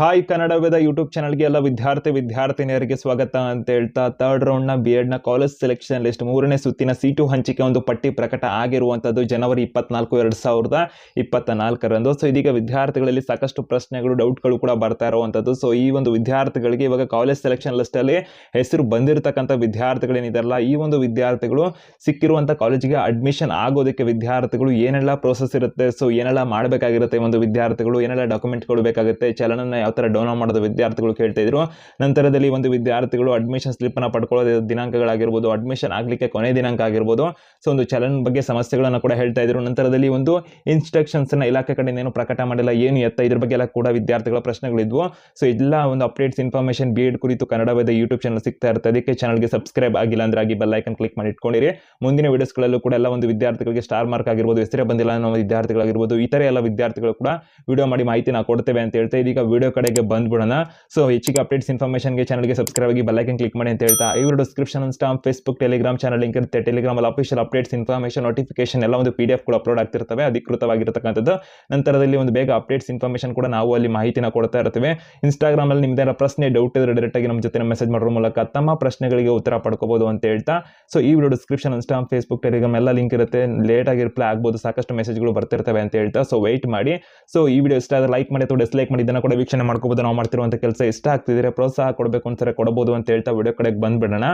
Hi Kannada Veda YouTube ಚಾನಲ್ಗೆ ಎಲ್ಲ ವಿದ್ಯಾರ್ಥಿ, ವಿದ್ಯಾರ್ಥಿನಿಯರಿಗೆ ಸ್ವಾಗತ ಅಂತ ಹೇಳ್ತಾ ಥರ್ಡ್ ರೌಂಡ್ನ ಬಿ ಎಡ್ನ ಕಾಲೇಜ್ ಸೆಲೆಕ್ಷನ್ ಲಿಸ್ಟ್ ಮೂರನೇ ಸುತ್ತಿನ ಸೀಟು ಹಂಚಿಕೆ ಒಂದು ಪಟ್ಟಿ ಪ್ರಕಟ ಆಗಿರುವಂಥದ್ದು ಜನವರಿ ಇಪ್ಪತ್ನಾಲ್ಕು, ಎರಡು ಸಾವಿರದ ಇಪ್ಪತ್ತ ನಾಲ್ಕರಂದು ಸೊ ಇದೀಗ ವಿದ್ಯಾರ್ಥಿಗಳಲ್ಲಿ ಸಾಕಷ್ಟು ಪ್ರಶ್ನೆಗಳು ಡೌಟ್ಗಳು ಕೂಡ ಬರ್ತಾ ಇರುವಂಥದ್ದು ಸೊ ಈ ಒಂದು ವಿದ್ಯಾರ್ಥಿಗಳಿಗೆ ಇವಾಗ ಕಾಲೇಜ್ ಸೆಲೆಕ್ಷನ್ ಲಿಸ್ಟಲ್ಲಿ ಹೆಸರು ಬಂದಿರತಕ್ಕಂಥ ವಿದ್ಯಾರ್ಥಿಗಳೇನಿದಾರಲ್ಲ ಈ ಒಂದು ವಿದ್ಯಾರ್ಥಿಗಳು ಸಿಕ್ಕಿರುವಂಥ ಕಾಲೇಜಿಗೆ ಅಡ್ಮಿಷನ್ ಆಗೋದಕ್ಕೆ ವಿದ್ಯಾರ್ಥಿಗಳು ಏನೆಲ್ಲ ಪ್ರೋಸೆಸ್ ಇರುತ್ತೆ? ಸೊ ಏನೆಲ್ಲ ಮಾಡಬೇಕಾಗಿರುತ್ತೆ ಒಂದು ವಿದ್ಯಾರ್ಥಿಗಳು? ಏನೆಲ್ಲ ಡಾಕ್ಯುಮೆಂಟ್ಗಳು ಬೇಕಾಗುತ್ತೆ? ಚಲನನ ಯಾವ ಥರ ಡೌನ್ಲೋಡ್ ಮಾಡೋದು ವಿದ್ಯಾರ್ಥಿಗಳು ಕೇಳ್ತಾ ಇದ್ರು. ನಂತರದಲ್ಲಿ ಒಂದು ವಿದ್ಯಾರ್ಥಿಗಳು ಅಡ್ಮಿಷನ್ ಸ್ಲಿಪ್ಪನ್ನು ಪಡ್ಕೊಳ್ಳೋದು ದಿನಾಂಕಗಳಾಗಿರ್ಬೋದು ಅಡ್ಮಿಷನ್ ಆಗಲಿಕ್ಕೆ ಕೊನೆ ದಿನಾಂಕ ಆಗಿರ್ಬೋದು. ಸೊ ಒಂದು ಚಲನ್ ಬಗ್ಗೆ ಸಮಸ್ಯೆಗಳನ್ನು ಕೂಡ ಹೇಳ್ತಾ ಇದ್ರು. ನಂತರದಲ್ಲಿ ಒಂದು ಇನ್ಸ್ಟ್ರಕ್ಷನ್ಸನ್ನು ಇಲಾಖೆ ಕಡೆಯಿಂದ ಏನು ಪ್ರಕಟ ಮಾಡಿಲ್ಲ, ಏನು ಎತ್ತ ಇದ್ರ ಬಗ್ಗೆ ಎಲ್ಲ ಕೂಡ ವಿದ್ಯಾರ್ಥಿಗಳ ಪ್ರಶ್ನೆಗಳಿದ್ವು. ಸೊ ಎಲ್ಲ ಒಂದು ಅಪ್ಡೇಟ್ಸ್ ಇನ್ಫಾರ್ಮೇಷನ್ ಬಿ ಎಡ್ ಕುರಿತು ಕನ್ನಡವಾದ ಯೂಟ್ಯೂಬ್ ಚಾನಲ್ ಸಿಗ್ತಾ ಇರುತ್ತೆ ಅದಕ್ಕೆ ಚಾನಲ್ಗೆ ಸಬ್ಸ್ಕ್ರೈಬ್ ಆಗಿಲ್ಲ ಅಂದ್ರೆ ಆಗಿ ಬೆಲ್ ಐಕನ್ ಕ್ಲಿಕ್ ಮಾಡಿ ಇಟ್ಕೊಂಡಿರಿ. ಮುಂದಿನ ವಿಡಿಯೋಸ್ಗಳಲ್ಲೂ ಕೂಡ ಎಲ್ಲ ಒಂದು ವಿದ್ಯಾರ್ಥಿಗಳಿಗೆ ಸ್ಟಾರ್ ಮಾರ್ಕ್ ಆಗಿರ್ಬೋದು, ಹೆಸರೇ ಬಂದಿಲ್ಲ ಅನ್ನೋ ವಿದ್ಯಾರ್ಥಿಗಳಾಗಿರ್ಬೋದು ಇತರ ಎಲ್ಲ ವಿದ್ಯಾರ್ಥಿಗಳು ಕೂಡ ವಿಡಿಯೋ ಮಾಡಿ ಮಾಹಿತಿ ನಾವು ಕೊಡ್ತೇವೆ ಅಂತ ಹೇಳ್ತಾ ಇದೀಗ ವಿಡಿಯೋ ಕಡೆಗೆ ಬಂದ್ಬಿಡೋಣ. ಸೊ ಹೆಚ್ಚಿಗೆ ಅಪ್ಡೇಟ್ಸ್ ಇನ್ಫಾರ್ಮೇಷನ್ಗೆ ಚಾನಲ್ಗೆ ಸಬ್ಸ್ಕ್ರೈಬ್ ಆಗಿ ಬೆಲ್ಲೈಕನ್ ಕ್ಲಿಕ್ ಮಾಡಿ ಅಂತ ಹೇಳ್ತಾ, ಇವರು ಡಿಸ್ಕ್ರಿಪ್ಷನ್ ಸ್ಟಾಮ್ ಫೇಸ್ಬುಕ್ ಟೆಲಿಗ್ರಾಮ್ ಚಾನಲ್ ಲಿಂಕ್ ಇರುತ್ತೆ. ಟೆಲಿಗ್ರಾಮಲ್ಲಿ ಅಫಿಷಿಯಲ್ ಅಪ್ಡೇಟ್ಸ್ ಇನ್ಫಾರ್ಮೇಷನ್ ನೋಟಿಫಿಕೇಶನ್ ಎಲ್ಲ ಒಂದು ಪಿ ಡಿ ಎಫ್ ಕೂಡ ಅಪ್ಲೋಡ್ ಆಗ್ತಿರ್ತವೆ. ಅಧಿಕೃತವಾಗಿರ್ತಕ್ಕಂಥದ್ದು. ನಂತರದಲ್ಲಿ ಒಂದು ಬೇಗ ಅಪ್ಡೇಟ್ಸ್ ಇನ್ಫಾರ್ಮೇಷನ್ ಕೂಡ ನಾವು ಅಲ್ಲಿ ಮಾಹಿತಿನ ಕೊಡ್ತಾ ಇನ್‌ಸ್ಟಾಗ್ರಾಮ್ ಇನ್ಸ್ಟಾಗ್ರಾಮಲ್ಲಿ ನಿಮ್ದೇನ ಪ್ರಶ್ನೆ ಡೌಟ್ ಇದ್ರೆ ಡೈರೆಕ್ಟಾಗಿ ನಮ್ಮ ಜೊತೆ ಮೆಸೇಜ್ ಮಾಡೋದ್ರ ಮೂಲಕ ತಮ್ಮ ಪ್ರಶ್ನೆಗಳಿಗೆ ಉತ್ತರ ಪಡ್ಕೋಬಹುದು ಅಂತ ಹೇಳ್ತಾ ಸೊ ಈ video description Instagram Facebook Telegram ಎಲ್ಲ ಲಿಂಕ್ ಇರುತ್ತೆ. ಲೇಟಾಗಿ ರಿಪ್ಲೈ ಆಗ್ಬೋದು. ಸಾಕಷ್ಟು ಮೆಸೇಜ್ಗಳು ಬರ್ತಿರ್ತವೆ ಅಂತ ಹೇಳ್ತಾ ಸೊ ವೈಟ್ ಮಾಡಿ. ಸೊ ಈ ವಿಡಿಯೋ ಇಷ್ಟ ಆದರೆ ಲೈಕ್ ಮಾಡಿ, ಅಥವಾ ಡಿಸ್ಲೈಕ್ ಮಾಡಿ, ಇದನ್ನು ಕೂಡ ವೀಕ್ಷಣೆ ಮಾಡ್ಕೋಬೋದು, ನಾವು ಮಾಡ್ತಿರುವಂಥ ಕೆಲಸ ಇಷ್ಟ ಆಗ್ತಿದ್ರೆ ಪ್ರೋತ್ಸಾಹ ಕೊಡಬೇಕು ಅಂತಾರೆ ಕೊಡಬಹುದು ಅಂತ ಹೇಳ್ತಾ ವಿಡಿಯೋ ಕಡೆಗೆ ಬಂದ್ಬಿಡೋಣ.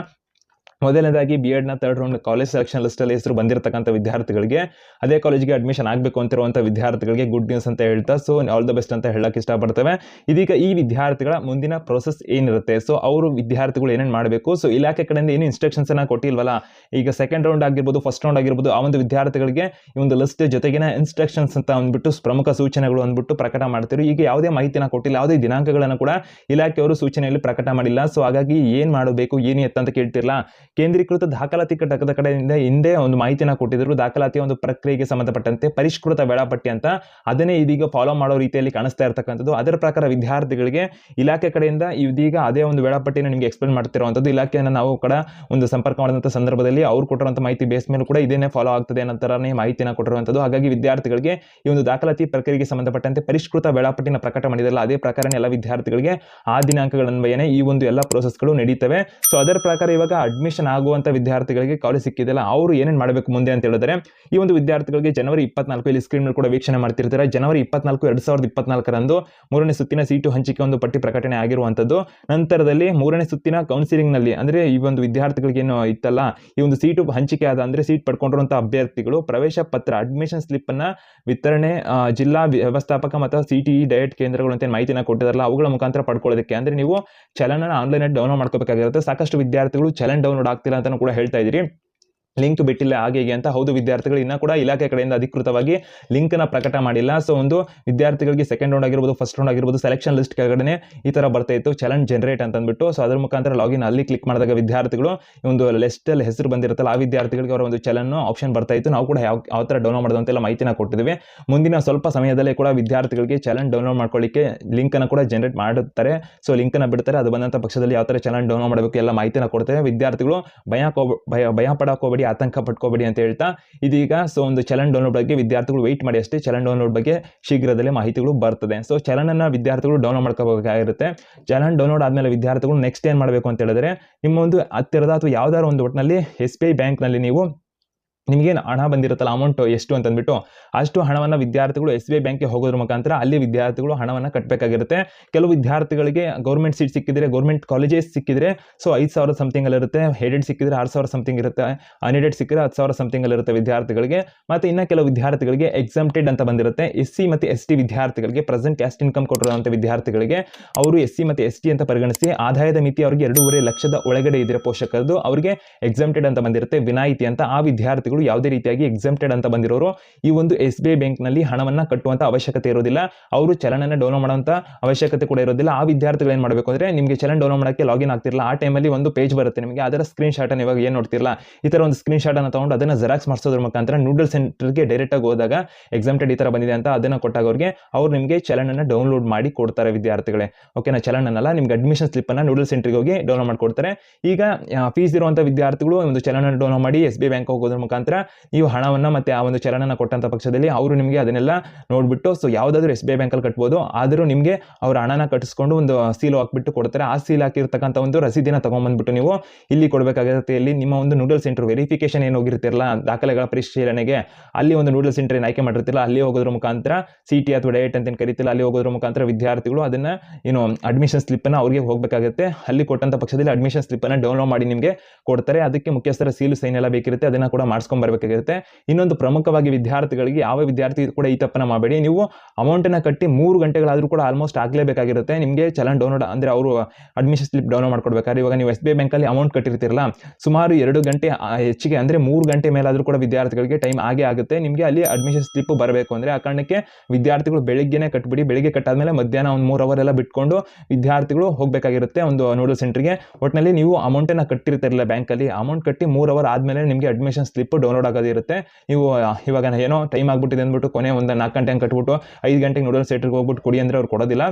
ಮೊದಲನೇದಾಗಿ ಬಿ ಎಡ್ನ ತರ್ಡ್ ರೌಂಡ್ ಕಾಲೇಜ್ ಸೆಲೆಕ್ಷನ್ ಲಿಸ್ಟಲ್ಲಿ ಹೆಸರು ಬಂದಿರತಕ್ಕಂಥ ವಿದ್ಯಾರ್ಥಿಗಳಿಗೆ ಅದೇ ಕಾಲೇಜಿಗೆ ಅಡ್ಮಿಷನ್ ಆಗಬೇಕು ಅಂತಿರುವಂಥ ವಿದ್ಯಾರ್ಥಿಗಳಿಗೆ ಗುಡ್ ನ್ಯೂಸ್ ಅಂತ ಹೇಳ್ತಾ ಸೊ ಆಲ್ ದ ಬೆಸ್ಟ್ ಅಂತ ಹೇಳಕ್ಕೆ ಇಷ್ಟಪಡ್ತೇವೆ. ಇದೀಗ ಈ ವಿದ್ಯಾರ್ಥಿಗಳ ಮುಂದಿನ ಪ್ರೊಸೆಸ್ ಏನಿರುತ್ತೆ? ಸೊ ಅವರು ವಿದ್ಯಾರ್ಥಿಗಳು ಏನೇನು ಮಾಡಬೇಕು? ಸೊ ಇಲಾಖೆ ಕಡೆಯಿಂದ ಏನು ಇನ್ಸ್ಟ್ರಕ್ಷನ್ಸ್ ಅನ್ನ ಕೊಟ್ಟಿಲ್ವಲ್ಲ? ಈಗ ಸೆಕೆಂಡ್ ರೌಂಡ್ ಆಗಿರ್ಬೋದು ಫಸ್ಟ್ ರೌಂಡ್ ಆಗಿರ್ಬೋದು, ಆ ಒಂದು ವಿದ್ಯಾರ್ಥಿಗಳಿಗೆ ಈ ಒಂದು ಲಿಸ್ಟ್ ಜೊತೆಗಿನ ಇನ್ಸ್ಟ್ರಕ್ಷನ್ಸ್ ಅಂತ ಅಂದ್ಬಿಟ್ಟು, ಪ್ರಮುಖ ಸೂಚನೆಗಳು ಅಂದ್ಬಿಟ್ಟು ಪ್ರಕಟ ಮಾಡ್ತಿರು. ಈಗ ಯಾವುದೇ ಮಾಹಿತಿನ ಕೊಟ್ಟಿಲ್ಲ, ಯಾವುದೇ ದಿನಾಂಕಗಳನ್ನು ಕೂಡ ಇಲಾಖೆಯವರು ಸೂಚನೆಯಲ್ಲಿ ಪ್ರಕಟ ಮಾಡಿಲ್ಲ. ಸೊ ಹಾಗಾಗಿ ಏನು ಮಾಡಬೇಕು, ಏನು ಎತ್ತಂತ ಕೇಳ್ತಿರಲ್ಲ ಕೇಂದ್ರೀಕೃತ ದಾಖಲಾತಿ ಘಟಕದ ಕಡೆಯಿಂದ ಹಿಂದೆ ಒಂದು ಮಾಹಿತಿನ ಕೊಟ್ಟಿದ್ರು. ದಾಖಲಾತಿಯ ಒಂದು ಪ್ರಕ್ರಿಯೆಗೆ ಸಂಬಂಧಪಟ್ಟಂತೆ ಪರಿಷ್ಕೃತ ವೇಳಾಪಟ್ಟಿ ಅಂತ ಅದನ್ನೇ ಇದೀಗ ಫಾಲೋ ಮಾಡೋ ರೀತಿಯಲ್ಲಿ ಕಾಣಿಸ್ತಾ ಇರತಕ್ಕಂಥದ್ದು. ಅದರ ಪ್ರಕಾರ ವಿದ್ಯಾರ್ಥಿಗಳಿಗೆ ಇಲಾಖೆ ಕಡೆಯಿಂದ ಇದೀಗ ಅದೇ ಒಂದು ವೇಳಾಪಟ್ಟಿಯನ್ನು ನಿಮಗೆ ಎಕ್ಸ್ಪ್ಲೇನ್ ಮಾಡ್ತಿರುವಂಥದ್ದು. ಇಲಾಖೆಯನ್ನು ನಾವು ಕೂಡ ಒಂದು ಸಂಪರ್ಕ ಮಾಡಿದಂಥ ಸಂದರ್ಭದಲ್ಲಿ ಅವ್ರು ಕೊಟ್ಟಿರುವಂಥ ಮಾಹಿತಿ ಬೇಸ್ ಮೇಲೆ ಕೂಡ ಇದನ್ನೇ ಫಾಲೋ ಆಗ್ತದೆ ಅನ್ನೋ ಥರನೇ ಮಾಹಿತಿನ ಕೊಟ್ಟಿರುವಂಥದ್ದು. ಹಾಗಾಗಿ ವಿದ್ಯಾರ್ಥಿಗಳಿಗೆ ಈ ಒಂದು ದಾಖಲಾತಿ ಪ್ರಕ್ರಿಯೆಗೆ ಸಂಬಂಧಪಟ್ಟಂತೆ ಪರಿಷ್ಕೃತ ವೇಳಾಪಟ್ಟಿನ ಪ್ರಕಟ ಮಾಡಿದಲ್ಲ ಅದೇ ಪ್ರಕಾರ ಎಲ್ಲ ವಿದ್ಯಾರ್ಥಿಗಳಿಗೆ ಆ ದಿನಾಂಕಗಳನ್ವಯನೇ ಈ ಒಂದು ಎಲ್ಲ ಪ್ರೋಸೆಸ್ಗಳು ನಡೀತವೆ. ಸೊ ಅದರ ಪ್ರಕಾರ ಇವಾಗ ಅಡ್ಮಿಷನ್ ಆಗುವಂಥ ವಿದ್ಯಾರ್ಥಿಗಳಿಗೆ ಕಾಲೇಜ್ ಸಿಕ್ಕಿದೆಯಲ್ಲ, ಅವರು ಏನೇನು ಮಾಡಬೇಕು ಮುಂದೆ ಅಂತ ಹೇಳಿದ್ರೆ, ಈ ಒಂದು ವಿದ್ಯಾರ್ಥಿಗಳಿಗೆ ಜನವರಿ ಇಪ್ಪತ್ನಾಲ್ಕು ಇಲ್ಲಿ ಸ್ಕ್ರೀನ್ ಮೇಲೆ ಕೂಡ ವೀಕ್ಷಣೆ ಮಾಡ್ತಿರ್ತಾರೆ. ಜನವರಿ ಇಪ್ಪತ್ನಾಲ್ಕು, ಎರಡು ಸಾವಿರದ ಇಪ್ಪತ್ನಾಲ್ಕರಂದು ಮೂರನೇ ಸುತ್ತಿನ ಸೀಟು ಹಂಚಿಕೆ ಒಂದು ಪಟ್ಟಿ ಪ್ರಕಟಣೆ ಆಗಿರುವಂಥದ್ದು. ನಂತರದಲ್ಲಿ ಮೂರನೇ ಸುತ್ತಿನ ಕೌನ್ಸಿಲಿಂಗ್ನಲ್ಲಿ ಅಂದರೆ ಈ ಒಂದು ವಿದ್ಯಾರ್ಥಿಗಳಿಗೆ ಏನು ಇತ್ತಲ್ಲ, ಈ ಒಂದು ಸೀಟು ಹಂಚಿಕೆ ಆದ ಅಂದರೆ ಸೀಟ್ ಪಡ್ಕೊಂಡಿರುವಂಥ ಅಭ್ಯರ್ಥಿಗಳು ಪ್ರವೇಶ ಪತ್ರ ಅಡ್ಮಿಷನ್ ಸ್ಲಿಪ್ಪನ್ನು ವಿತರಣೆ ಜಿಲ್ಲಾ ವ್ಯವಸ್ಥಾಪಕ ಮತ್ತು ಸಿ ಟಿ ಇ ಡಯಟ್ ಕೇಂದ್ರಗಳು ಅಂತ ಮಾಹಿತಿನ ಕೊಟ್ಟಿದಾರಲ್ಲ, ಅವುಗಳ ಮುಖಾಂತರ ಪಡ್ಕೊಳ್ಳೋದಕ್ಕೆ. ಅಂದರೆ ನೀವು ಚಲನ ಆನ್ಲೈನಲ್ಲಿ ಡೌನ್ಲೋಡ್ ಮಾಡ್ಕೋಬೇಕಾಗಿರುತ್ತೆ. ಸಾಕಷ್ಟು ವಿದ್ಯಾರ್ಥಿಗಳು ಚಲನ್ ಡೌನ್ಲೋಡ್ ಆಗ್ತಿಲ್ಲ ಅಂತಾನೂ ಕೂಡ ಹೇಳ್ತಾ ಇದ್ದೀರಿ. ಲಿಂಕ್ ಬಿಟ್ಟಿಲ್ಲ ಹಾಗೆ ಹೀಗೆ ಅಂತ. ಹೌದು ವಿದ್ಯಾರ್ಥಿಗಳು ಇನ್ನೂ ಕೂಡ ಇಲಾಖೆ ಕಡೆಯಿಂದ ಅಧಿಕೃತವಾಗಿ ಲಿಂಕನ್ನು ಪ್ರಕಟ ಮಾಡಿಲ್ಲ. ಸೊ ಒಂದು ವಿದ್ಯಾರ್ಥಿಗಳಿಗೆ ಸೆಕೆಂಡ್ ರೌಂಡ್ ಆಗಿರ್ಬೋದು ಫಸ್ಟ್ ರೌಂಡ್ ಆಗಿರ್ಬೋದು ಸೆಲೆಕ್ಷನ್ ಲಿಸ್ಟ್ ಕೆಳಗಡೆ ಈ ಥರ ಬರ್ತಾ ಇತ್ತು. ಚಲನ್ ಜನರೇಟ್ ಅಂತ ಅಂದ್ಬಿಟ್ಟು ಸೊ ಅದ್ರ ಮುಖಾಂತರ ಲಾಗಿನ್ ಅಲ್ಲಿ ಕ್ಲಿಕ್ ಮಾಡಿದಾಗ ವಿದ್ಯಾರ್ಥಿಗಳು ಒಂದು ಲಿಸ್ಟಲ್ಲಿ ಹೆಸರು ಬಂದಿರುತ್ತಲ್ಲ, ಆ ವಿದ್ಯಾರ್ಥಿಗಳಿಗೆ ಅವರ ಒಂದು ಚಲನ್ ಆಪ್ಷನ್ ಬರ್ತಾ ಇತ್ತು. ನಾವು ಕೂಡ ಯಾವ ಯಾವ ಥರ ಡೌನ್ಲೋಡ್ ಮಾಡೋದು ಅಂತೆಲ್ಲ ಮಾಹಿತಿನ ಕೊಟ್ಟಿದ್ದೀವಿ. ಮುಂದಿನ ಸ್ವಲ್ಪ ಸಮಯದಲ್ಲೇ ಕೂಡ ವಿದ್ಯಾರ್ಥಿಗಳಿಗೆ ಚಲನ್ ಡೌನ್ಲೋಡ್ ಮಾಡ್ಕೊಳ್ಳಿಕ್ಕೆ ಲಿಂಕನ್ನು ಕೂಡ ಜನರೇಟ್ ಮಾಡುತ್ತಾರೆ. ಸೊ ಲಿಂಕನ್ನು ಬಿಡ್ತಾರೆ. ಅದು ಬಂದಂಥ ಪಕ್ಷದಲ್ಲಿ ಯಾವ ಥರ ಚಲನ್ ಡೌನ್ಲೋಡ್ ಮಾಡಬೇಕು ಎಲ್ಲ ಮಾಹಿತಿನ ಕೊಡ್ತೇವೆ. ವಿದ್ಯಾರ್ಥಿಗಳು ಭಯ ಭಯ ಭಯ ಪಡಕ್ಕೆ ಹೋಗಬೇಡಿ ಆತಂಕ ಪಟ್ಕೋಬೇಡಿ ಅಂತ ಹೇಳ್ತಾ ಇದೀಗ ಸೊ ಒಂದು ಚಲನ್ ಡೌನ್ಲೋಡ್ ಬಗ್ಗೆ ವಿದ್ಯಾರ್ಥಿಗಳು ವೆಯ್ಟ್ ಮಾಡಿ ಅಷ್ಟೇ ಚಲನ್ ಡೌನ್ಲೋಡ್ ಬಗ್ಗೆ ಶೀಘ್ರದಲ್ಲೇ ಮಾಹಿತಿಗಳು ಬರ್ತದೆ. ಸೊ ಚಲನನ್ನ ವಿದ್ಯಾರ್ಥಿಗಳು ಡೌನ್ಲೋಡ್ ಮಾಡ್ಕೋಬೇಕಾಗಿರುತ್ತೆ. ಚಲನ್ ಡೌನ್ಲೋಡ್ ಆದಮೇಲೆ ವಿದ್ಯಾರ್ಥಿಗಳು ನೆಕ್ಸ್ಟ್ ಏನು ಮಾಡಬೇಕು ಅಂತ ಹೇಳಿದ್ರೆ ನಿಮ್ಮ ಒಂದು ಹತ್ತಿರದ ಅಥವಾ ಯಾವ್ದಾದ್ರು ಒಂದು ಒಟ್ಟಿನಲ್ಲಿ ಎಸ್ ಬಿ ಐ ಬ್ಯಾಂಕ್ನಲ್ಲಿ ನೀವು ನಿಮಗೇನು ಹಣ ಬಂದಿರುತ್ತಲ್ಲ ಅಮೌಂಟ್ ಎಷ್ಟು ಅಂತ ಅಂದ್ಬಿಟ್ಟು ಅಷ್ಟು ಹಣವನ್ನು ವಿದ್ಯಾರ್ಥಿಗಳು ಎಸ್ ಬಿ ಐ ಬ್ಯಾಂಕ್ಗೆ ಹೋಗೋದ್ರ ಮುಖಾಂತರ ಅಲ್ಲಿ ವಿದ್ಯಾರ್ಥಿಗಳು ಹಣವನ್ನು ಕಟ್ಟಬೇಕಾಗಿರುತ್ತೆ ಕೆಲವು ವಿದ್ಯಾರ್ಥಿಗಳಿಗೆ ಗೌರ್ಮೆಂಟ್ ಸೀಟ್ ಸಿಕ್ಕಿದ್ರೆ ಗೌರ್ಮೆಂಟ್ ಕಾಲೇಜಸ್ ಸಿಕ್ಕಿದ್ರೆ ಸೊ ಐದು ಸಾವಿರ ಸಮಥಿಂಗಲ್ಲಿರುತ್ತೆ ಹೇಡೆಡ್ ಸಿಕ್ಕಿದ್ರೆ ಆರು ಸಾವಿರ ಸಮಥಿಂಗ್ ಇರುತ್ತೆ ಅನ್ಎಡೆಡ್ ಸಿಕ್ಕಿದ್ರೆ ಹತ್ತು ಸಾವಿರ ಸಮಥಿಂಗಲ್ಲಿರುತ್ತೆ ವಿದ್ಯಾರ್ಥಿಗಳಿಗೆ. ಮತ್ತು ಇನ್ನು ಕೆಲವು ವಿದ್ಯಾರ್ಥಿಗಳಿಗೆ ಎಕ್ಸಾಮ್ಟೆಡ್ ಅಂತ ಬಂದಿರುತ್ತೆ. ಎಸ್ ಸಿ ಮತ್ತು ಎಸ್ ಟಿ ವಿದ್ಯಾರ್ಥಿಗಳಿಗೆ ಪ್ರೆಸೆಂಟ್ ಕ್ಯಾಸ್ಟ್ ಇನ್ಕಮ್ ಕೊಟ್ಟಿರುವಂಥ ವಿದ್ಯಾರ್ಥಿಗಳಿಗೆ, ಅವರು ಎಸ್ ಸಿ ಮತ್ತು ಎಸ್ ಟಿ ಅಂತ ಪರಿಗಣಿಸಿ ಆದಾಯದ ಮಿತಿ ಅವರಿಗೆ ಎರಡೂವರೆ ಲಕ್ಷದ ಒಳಗಡೆ ಇದ್ರೆ ಪೋಷಕರದು, ಅವರಿಗೆ ಎಕ್ಸಾಮ್ಟೆಡ್ ಅಂತ ಬಂದಿರುತ್ತೆ, ವಿನಾಯಿತಿ ಅಂತ ಆ ವಿದ್ಯಾರ್ಥಿಗಳು ಯಾವುದೇ ರೀತಿಯಾಗಿ ಎಕ್ಸೆಂಪ್ಟೆಡ್ ಅಂತ ಬಂದಿರೋರು, ಈ ಒಂದು ಎಸ್ ಬಿ ಐ ಬ್ಯಾಂಕ್ನಲ್ಲಿ ಹಣವನ್ನು ಕಟ್ಟುವಂಥ ಅವಶ್ಯಕತೆ ಇರೋದಿಲ್ಲ. ಅವರು ಚಲನನ್ನ ಡೌನ್ಲೋಡ್ ಮಾಡುವಂಥ ಅವಶ್ಯಕತೆ ಕೂಡ ಇರೋದಿಲ್ಲ. ಆ ವಿದ್ಯಾರ್ಥಿಗಳು ಏನು ಮಾಡಬೇಕು ಅಂದರೆ, ನಿಮಗೆ ಚಲನ್ ಡೌನ್ಲೋಡ್ ಮಾಡೋಕ್ಕೆ ಲಾಗಿನ್ ಆಗ್ತಿರಲ್ಲ ಆ ಟೈಮಲ್ಲಿ ಒಂದು ಪೇಜ್ ಬರುತ್ತೆ ನಿಮಗೆ, ಅದರ ಸ್ಕ್ರೀನ್ ಶಾಟನ್ನು ಇವಾಗ ಏನು ನೋಡ್ತಿರಲ್ಲ ಈ ಥರ ಒಂದು ಸ್ಕ್ರೀನ್ ಶಾಟನ್ನು ತೊಗೊಂಡು ಅದನ್ನು ಜೆರಾಕ್ಸ್ ಮಾಡಿಸೋದ್ರ ಮುಖಾಂತರ ನೂಡಲ್ ಸೆಂಟರ್ಗೆ ಡೈರೆಕ್ಟಾಗಿ ಹೋದಾಗ ಎಕ್ಸಾಮ್ಟೆಡ್ ಈ ಥರ ಬಂದಿದೆ ಅಂತ ಅದನ್ನು ಕೊಟ್ಟಾಗ ಅವ್ರಿಗೆ ಅವ್ರು ನಿಮಗೆ ಚಲನನ್ನು ಡೌನ್ಲೋಡ್ ಮಾಡಿ ಕೊಡ್ತಾರೆ ವಿದ್ಯಾರ್ಥಿಗಳೇ. ಓಕೆನಾ ಚಲನ್ ಅನ್ನಲ್ಲ ನಿಮ್ಗೆ ಅಡ್ಮಿಷನ್ ಸ್ಲಿಪ್ಪನ್ನು ನೂಡಲ್ ಸೆಂಟ್ರಿಗೆ ಹೋಗಿ ಡೌನ್ಲೋಡ್ ಮಾಡಿಕೊಡ್ತಾರೆ. ಈಗ ಫೀಸ್ ಇರುವಂಥ ವಿದ್ಯಾರ್ಥಿಗಳು ಒಂದು ಚಲನ ಡೌನ್ಲೋಡ್ ಮಾಡಿ ಎಸ್ ಬಿ ಬ್ಯಾಂಕ್ ಹೋಗೋದ್ರ ಮುಖಾಂತರ ಮುಖಾಂತರ ನೀವು ಹಣವನ್ನು ಮತ್ತು ಆ ಒಂದು ಚಲನನ ಕೊಟ್ಟಂಥ ಪಕ್ಷದಲ್ಲಿ ಅವರು ನಿಮಗೆ ಅದನ್ನೆಲ್ಲ ನೋಡಿಬಿಟ್ಟು ಸೊ ಯಾವುದಾದ್ರೂ ಎಸ್ ಬಿ ಐ ಬ್ಯಾಂಕಲ್ಲಿ ಕಟ್ಬೋದು. ಆದರೂ ನಿಮಗೆ ಅವ್ರ ಹಣನ ಕಟ್ಟಿಸ್ಕೊಂಡು ಒಂದು ಸೀಲು ಹಾಕ್ಬಿಟ್ಟು ಕೊಡ್ತಾರೆ. ಆ ಸೀಲ್ ಹಾಕಿರ್ತಕ್ಕಂಥ ಒಂದು ರಸೀದಿನ ತೊಗೊಂಬಂದ್ಬಿಟ್ಟು ನೀವು ಇಲ್ಲಿ ಕೊಡಬೇಕಾಗುತ್ತೆ ಇಲ್ಲಿ ನಿಮ್ಮ ಒಂದು ನೂಡಲ್ ಸೆಂಟರ್ ವೆರಿಫಿಕೇಶನ್ ಏನು ಹೋಗಿರ್ತಿರಲ್ಲ ದಾಖಲೆಗಳ ಪರಿಶೀಲನೆಗೆ ಅಲ್ಲಿ ಒಂದು ನೂಡಲ್ ಸೆಂಟರ್ ಏನು ಆಯ್ಕೆ ಮಾಡಿರ್ತಿಲ್ಲ ಅಲ್ಲಿ ಹೋಗೋದ್ರ ಮುಖಾಂತರ ಸಿ ಟಿ ಅಥವಾ ಡಯಟ್ ಅಂತ ಕರಿತಿಲ್ಲ ಅಲ್ಲಿ ಹೋಗೋದ್ರ ಮುಖಾಂತರ ವಿದ್ಯಾರ್ಥಿಗಳು ಅದನ್ನು ಏನು ಅಡ್ಮಿಷನ್ ಸ್ಲಿಪ್ಪನ್ನು ಅವರಿಗೆ ಹೋಗಬೇಕಾಗುತ್ತೆ. ಅಲ್ಲಿ ಕೊಟ್ಟಂಥ ಪಕ್ಷದಲ್ಲಿ ಅಡ್ಮಿಷನ್ ಸ್ಲಿಪ್ಪನ್ನು ಡೌನ್ಲೋಡ್ ಮಾಡಿ ನಿಮಗೆ ಕೊಡ್ತಾರೆ. ಅದಕ್ಕೆ ಮುಖ್ಯಸ್ಥರ ಸೀಲು ಸೈನ್ ಎಲ್ಲ ಬೇಕಿರುತ್ತೆ. ಅದನ್ನು ಕೂಡ ಮಾಡಿಸ್ಕೊಂಡ್ ಬರಬೇಕಾಗಿರುತ್ತೆ. ಇನ್ನೊಂದು ಪ್ರಮುಖವಾಗಿ ವಿದ್ಯಾರ್ಥಿಗಳಿಗೆ ಯಾವ ವಿದ್ಯಾರ್ಥಿ ಕೂಡ ಈ ತಪ್ಪನ ಮಾಡಬೇಡಿ. ನೀವು ಅಮೌಂಟನ್ನು ಕಟ್ಟಿ ಮೂರು ಗಂಟೆಗಳಾದರೂ ಕೂಡ ಆಲ್ಮೋಸ್ಟ್ ಆಗಲೇಬೇಕಾಗಿರುತ್ತೆ. ನಿಮಗೆ ಚಲನ್ ಡೌನ್ಲೋಡ್ ಅಂದರೆ ಅವರು ಅಡ್ಮಿಷನ್ ಸ್ಲಿಪ್ ಡೌನ್ಲೋಡ್ ಮಾಡ್ಕೊಡ್ಬೇಕಾದ್ರೆ ಇವಾಗ ನೀವು ಎಸ್ ಬಿ ಐ ಬ್ಯಾಂಕಲ್ಲಿ ಅಮೌಂಟ್ ಕಟ್ಟಿರ್ತೀರಲ್ಲ, ಸುಮಾರು ಎರಡು ಗಂಟೆ ಹೆಚ್ಚಿಗೆ ಅಂದರೆ ಮೂರು ಗಂಟೆ ಮೇಲಾದರೂ ಕೂಡ ವಿದ್ಯಾರ್ಥಿಗಳಿಗೆ ಟೈಮ್ ಆಗೇ ಆಗುತ್ತೆ. ನಿಮಗೆ ಅಲ್ಲಿ ಅಡ್ಮಿಷನ್ ಸ್ಲಿಪ್ ಬರಬೇಕು ಅಂದರೆ ಆ ಕಾರಣಕ್ಕೆ ವಿದ್ಯಾರ್ಥಿಗಳು ಬೆಳಿಗ್ಗೆನೇ ಕಟ್ಬಿಡಿ. ಬೆಳಿಗ್ಗೆ ಕಟ್ಟಾದ್ಮೇಲೆ ಮಧ್ಯಾಹ್ನ ಒಂದು ಮೂರು ಅವರ್ ಎಲ್ಲ ಬಿಟ್ಕೊಂಡು ವಿದ್ಯಾರ್ಥಿಗಳು ಹೋಗಬೇಕಾಗಿರುತ್ತೆ ಒಂದು ನೋಡಲ್ ಸೆಂಟ್ರಿಗೆ ಒಟ್ಟಿನಲ್ಲಿ ನೀವು ಅಮೌಂಟನ್ನು ಕಟ್ಟಿರ್ತಿರಲಿಲ್ಲ ಬ್ಯಾಂಕಲ್ಲಿ ಅಮೌಂಟ್ ಕಟ್ಟಿ ಮೂರು ಅವರ್ ಆದಮೇಲೆ ನಿಮಗೆ ಅಡ್ಮಿಷನ್ ಸ್ಲಿಪ್ ಡೌನ್ಲೋಡ್ ಆಗೋದಿರುತ್ತೆ ನೀವು ಇವಾಗ ಏನೋ ಟೈಮ್ ಆಗ್ಬಿಟ್ಟಿದೆ ಅಂದ್ಬಿಟ್ಟು ಕೊನೆ ಒಂದು ನಾಲ್ಕು ಗಂಟೆ ಹಂಗೆ ಕಟ್ಬಿಟ್ಟು ಐದು ಗಂಟೆಗೆ ನೂಡಲ್ಸ್ ಸೆಟ್ರಿಗೆ ಹೋಗ್ಬಿಟ್ಟು ಕೊಡಿ ಅಂದರೆ ಅವ್ರು ಕೊಡೋದಿಲ್ಲ.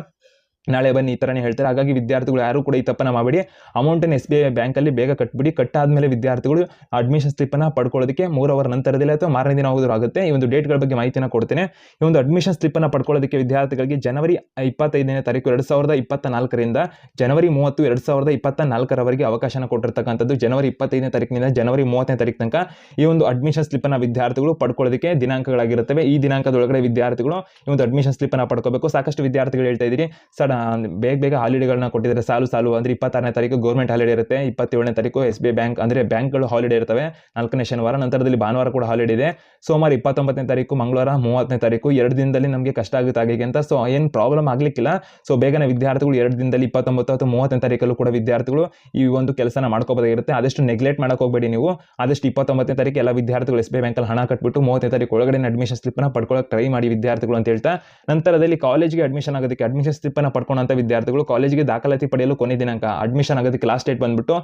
ನಾಳೆ ಬನ್ನಿ ಈ ಥರನೇ ಹೇಳ್ತಾರೆ. ಹಾಗಾಗಿ ವಿದ್ಯಾರ್ಥಿಗಳು ಯಾರು ಕೂಡ ಈ ತಪ್ಪನ್ನ ಮಾಡಬೇಡಿ. ಅಮೌಂಟನ್ನು ಎಸ್ ಬಿ ಐ ಬ್ಯಾಂಕಲ್ಲಿ ಬೇಗ ಕಟ್ಬಿಡಿ. ಕಟ್ಟಾದ್ಮೇಲೆ ವಿದ್ಯಾರ್ಥಿಗಳು ಅಡ್ಮಿಷನ್ ಸ್ಲಿಪ್ಪನ್ನು ಪಡ್ಕೊಳ್ಳೋದಕ್ಕೆ ಮೂರು ಅವರ್ ನಂತರದಲ್ಲಿ ಅಥವಾ ಮಾರನೇ ದಿನ ಹೋಗೋದು ಆಗುತ್ತೆ. ಈ ಒಂದು ಡೇಟ್ಗಳ ಬಗ್ಗೆ ಮಾಹಿತಿನ ಕೊಡ್ತೇನೆ. ಈ ಒಂದು ಅಡ್ಮಿಷನ್ ಸ್ಲಿಪ್ಪನ್ನು ಪಡ್ಕೊಳ್ಳೋದಕ್ಕೆ ವಿದ್ಯಾರ್ಥಿಗಳಿಗೆ ಜನವರಿ ಇಪ್ಪತ್ತೈದನೇ ತಾರೀಕು ಎರಡು ಸಾವಿರದ ಇಪ್ಪತ್ತ ನಾಲ್ಕರಿಂದ ಜನವರಿ ಮೂವತ್ತು ಎರಡು ಸಾವಿರದ ಇಪ್ಪತ್ತ ನಾಲ್ಕರವರೆಗೆ ಅವಕಾಶನ ಕೊಟ್ಟಿರ್ತಕ್ಕಂಥದ್ದು ಜನವರಿ ಇಪ್ಪತ್ತೈದನೇ ತಾರೀಕಿನಿಂದ ಜನವರಿ ಮೂವತ್ತನೇ ತಾರೀಕು ತನಕ ಈ ಒಂದು ಅಡ್ಮಿಷನ್ ಸ್ಲಿಪ್ಪನ್ನು ವಿದ್ಯಾರ್ಥಿಗಳು ಪಡ್ಕೊಳ್ಳೋದಕ್ಕೆ ದಿನಾಂಕಗಳಾಗಿರುತ್ತವೆ. ಈ ದಿನಾಂಕದೊಳಗಡೆ ವಿದ್ಯಾರ್ಥಿಗಳು ಈ ಒಂದು ಅಡ್ಮಿಷನ್ ಸ್ಲಿಪ್ಪನ್ನು ಪಡ್ಕೋಬೇಕು. ಸಾಕಷ್ಟು ವಿದ್ಯಾರ್ಥಿಗಳು ಹೇಳ್ತಾ ಇದ್ದೀರಿ. ಸರ್ ಬೇಗ ಬೇಗ ಹಾಲಿಡೇಗಳನ್ನ ಕೊಟ್ಟಿದ್ದಾರೆ. ಸಾಲು ಸಾಲು ಅಂದ್ರೆ ಇಪ್ಪತ್ತಾರನೇ ತಾರೀಕು ಗೌರ್ಮೆಂಟ್ ಹಾಲಿಡೇ ಇರುತ್ತೆ. ಇಪ್ಪತ್ತೇಳನೇ ತಾರೀಕು ಎಸ್ ಬಿ ಬ್ಯಾಂಕ್ ಅಂದ್ರೆ ಬ್ಯಾಂಕ್ಗಳು ಹಾಲಿಡೇ ಇರ್ತವೆ. ನಾಲ್ಕನೇ ಶನಿವಾರ, ನಂತರದಲ್ಲಿ ಭಾನುವಾರ ಕೂಡ ಹಾಲಿಡೇ ಇದೆ. ಸೋಮವಾರ ಇಪ್ಪತ್ತೊಂಬತ್ತನೇ ತಾರೀಕು, ಮಂಗಳವಾರ ಮೂವತ್ತನೇ ತಾರೀಕು, ಎರಡು ದಿನದಲ್ಲಿ ನಮಗೆ ಕಷ್ಟ ಆಗುತ್ತೆ ಹಾಗೆ ಅಂತ. ಸೊ ಏನು ಪ್ರಾಬ್ಲಮ್ ಆಗಲಿಕ್ಕಿಲ್ಲ. ಸೊ ಬೇಗನೆ ವಿದ್ಯಾರ್ಥಿಗಳು ಎರಡು ದಿನದಲ್ಲಿ ಇಪ್ಪತ್ತೊಂಬತ್ತು ಅಥವಾ ಮೂವತ್ತನೇ ತಾರೀಕಲ್ಲೂ ಕೂಡ ವಿದ್ಯಾರ್ಥಿಗಳು ಈ ಒಂದು ಕೆಲಸನ ಮಾಡ್ಕೋಬೋದಾಗಿರುತ್ತೆ. ಆದಷ್ಟು ನೆಗ್ಲೆಕ್ಟ್ ಮಾಡಕ್ಕೆ ಹೋಗಬೇಡಿ ನೀವು. ಆದಷ್ಟು ಇಪ್ಪತ್ತೊಂಬತ್ತನೇ ತಾರೀಕು ಎಲ್ಲ ವಿದ್ಯಾರ್ಥಿಗಳು ಎಸ್ ಬಿ ಬ್ಯಾಂಕಲ್ಲಿ ಹಣ ಕಟ್ಬಿಟ್ಟು ಮೂವತ್ತನೇ ತಾರೀಕು ಒಳಗಡೆ ಅಡ್ಮಿಷನ್ ಸ್ಲಿಪ್ನ ಪಡ್ಕೊಳ್ಳೋಕೆ ಟ್ರೈ ಮಾಡಿ ವಿದ್ಯಾರ್ಥಿಗಳು ಅಂತ ಹೇಳ್ತಾ. ನಂತರದಲ್ಲಿ ಕಾಲೇಜಿಗೆ ಅಡ್ಮಿಷನ್ ಆಗೋದಕ್ಕೆ ಅಡ್ಮಿಷನ್ ಸ್ಲಿಪ್ಪನ್ನು ಪಡ್ಕೊಂಡಂಥ ವಿದ್ಯಾರ್ಥಿಗಳು ಕಾಲೇಜಿಗೆ ದಾಖಲಾತಿ ಪಡೆಯಲು ಕೊನೆ ದಿನಾಂಕ ಅಡ್ಮಿಷನ್ ಆಗೋದಕ್ಕೆ ಲಾಸ್ಟ್ ಡೇಟ್ ಬಂದ್ಬಿಟ್ಟು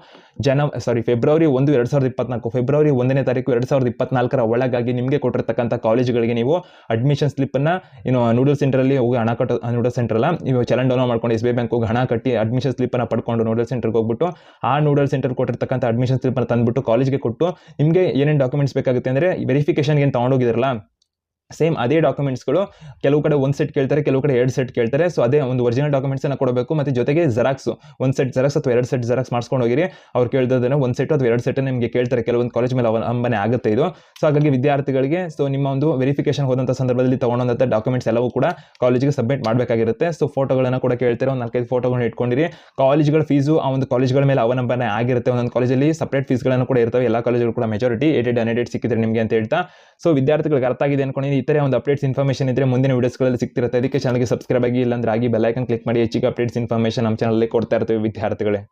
ಜನ ಸಾರಿ ಫೆಬ್ರವರಿ ಒಂದು, ಎರಡು ಸಾವಿರದ ಇಪ್ಪತ್ನಾಲ್ಕು ಫೆಬ್ರವರಿ ಒಂದನೇ ತಾರೀಕು, ಎರಡು ಸಾವಿರದ ಇಪ್ಪತ್ನಾಲ್ಕರ ಒಳಗಾಗಿ ನಿಮಗೆ ಕೊಟ್ಟಿರ್ತಕ್ಕಂಥ ಕಾಲೇಜುಗಳಿಗೆ ನೀವು ಅಡ್ಮಿಷನ್ ಸ್ಲಿಪ್ಪನ್ನು ಏನು ನೂಡಲ್ ಸೆಂಟರಲ್ಲಿ ಹೋಗಿ ಹಣ ಕಟ್ಟ ನೂಡಲ್ ಸೆಂಟರ್ ಅಲ್ಲ, ನೀವು ಚಲನ್ ಡೌನ್ ಮಾಡ್ಕೊಂಡು ಎಸ್ ಬಿ ಬ್ಯಾಂಕ್ ಹೋಗಿ ಹಣ ಕಟ್ಟಿ ಅಡ್ಮಿಷನ್ ಸ್ಲಿಪ್ಪನ್ನು ಪಡ್ಕೊಂಡು ನೂಡಲ್ ಸೆಂಟರ್ಗೆ ಹೋಗ್ಬಿಟ್ಟು ಆ ನೂಡಲ್ ಸೆಂಟರ್ ಕೊಟ್ಟಿರ್ತಕ್ಕಂಥ ಅಡ್ಮಿಷನ್ ಸ್ಲಿಪ್ಪನ್ನು ತಂದುಬಿಟ್ಟು ಕಾಲೇಜ್ಗೆ ಕೊಟ್ಟು ನಿಮಗೆ ಏನೇನು ಡಾಕ್ಯುಮೆಂಟ್ಸ್ ಬೇಕಾಗುತ್ತೆ ಅಂದರೆ ವೆರಿಫಿಕೇಷನ್ಗೆ ಏನು ತೊಗೊಂಡೋಗಿದ್ರಲ್ಲ ಸೇಮ್ ಅದೇ ಡಾಕ್ಯುಮೆಂಟ್ಸ್ಗಳು ಕೆಲವು ಕಡೆ ಒಂದು ಸೆಟ್ ಕೇಳ್ತಾರೆ, ಕೆಲವು ಕಡೆ ಎರಡು ಸೆಟ್ ಕೇಳ್ತಾರೆ. ಸೊ ಅದೇ ಒಂದು ಒರಿಜಿನಲ್ ಡಾಕ್ಯುಮೆಂಟ್ಸನ್ನು ಕೊಡಬೇಕು. ಮತ್ತು ಜೊತೆಗೆ ಜೆರಾಕ್ಸ್ ಒಂದು ಸೆಟ್ ಜೆರಾಕ್ಸ್ ಅಥವಾ ಎರಡು ಸೆಟ್ ಜೆರಾಕ್ಸ್ ಮಾಡ್ಸ್ಕೊಂಡು ಹೋಗಿರಿ. ಅವ್ರು ಕೇಳ್ದದನ್ನು ಒಂದು ಸೆಟ್ ಅಥವಾ ಎರಡು ಸೆಟ್ ನಿಮಗೆ ಕೇಳ್ತಾರೆ. ಕೆಲವೊಂದು ಕಾಲೇಜ್ ಮೇಲೆ ಅವಲಂಬನೆ ಆಗುತ್ತೆ ಇದು. ಸೊ ಹಾಗಾಗಿ ವಿದ್ಯಾರ್ಥಿಗಳಿಗೆ ಸೊ ನಿಮ್ಮ ಒಂದು ವೆರಿಫಿಕೇಶನ್ ಹೋದಂಥ ಸಂದರ್ಭದಲ್ಲಿ ತೊಗೊಂಡಂಥ ಡಾಕ್ಯುಮೆಂಟ್ಸ್ ಎಲ್ಲವೂ ಕೂಡ ಕಾಲೇಜಿಗೆ ಸಬ್ಮಿಟ್ ಮಾಡಬೇಕಾಗಿರುತ್ತೆ. ಸೊ ಫೋಟೋಗಳನ್ನು ಕೂಡ ಕೇಳ್ತಾರೆ? ಒಂದು ನಾಲ್ಕೈದು ಫೋಟೋಗಳನ್ನ ಇಟ್ಕೊಂಡಿರಿ. ಕಾಲೇಜ್ಗಳ ಫೀಸು ಆ ಒಂದು ಕಾಲೇಜ್ಗಳ ಮೇಲೆ ಅವಲಂಬನೆ ಆಗಿರುತ್ತೆ. ಒಂದೊಂದು ಕಾಲೇಜಲ್ಲಿ ಸಪ್ರೇಟ್ ಫೀಸ್ಗಳನ್ನು ಕೂಡ ಇರ್ತವೆ. ಎಲ್ಲ ಕಾಲೇಜುಗಳು ಕೂಡ ಮೆಜಾರಿಟಿ ಏಟೆಡ್ ಅನೇಡೆಡ್ ಸಿಕ್ಕಿದ್ರೆ ನಿಮಗೆ ಅಂತ ಹೇಳ್ತಾ. ಸೊ ವಿದ್ಯಾರ್ಥಿಗಳಿಗೆ ಅರ್ಥ ಆಗಿದೆ ಅನ್ಕೊಂಡಿದ್ದೀನಿ ಈ ಥರ ಒಂದು ಅಪ್ಡೇಟ್ಸ್ ಇನ್ಫಾರ್ಮೇಷನ್ ಇದ್ದರೆ ಮುಂದಿನ ವೀಡಿಯೋಸ್ಗಳಲ್ಲಿ ಸಿಗ್ತಿರುತ್ತೆ. ಅದಕ್ಕೆ ಚಾನಲ್ಗೆ ಸಬ್ಸ್ಕ್ರೈಬ್ ಆಗಿ ಇಲ್ಲಾಂದ್ರೆ ಆಗಿ ಬೆಲ್ಲೈಕನ್ ಕ್ಲಿಕ್ ಮಾಡಿ ಹೆಚ್ಚಿಗೆ ಅಪ್ಡೇಟ್ಸ್ ಇನ್ಫಾರ್ಮೇಷನ್ ನಮ್ಮ ಚಾನಲಲ್ಲಿ ಕೊಡ್ತಾ ಇರ್ತೀವಿ ವಿದ್ಯಾರ್ಥಿಗಳೇ.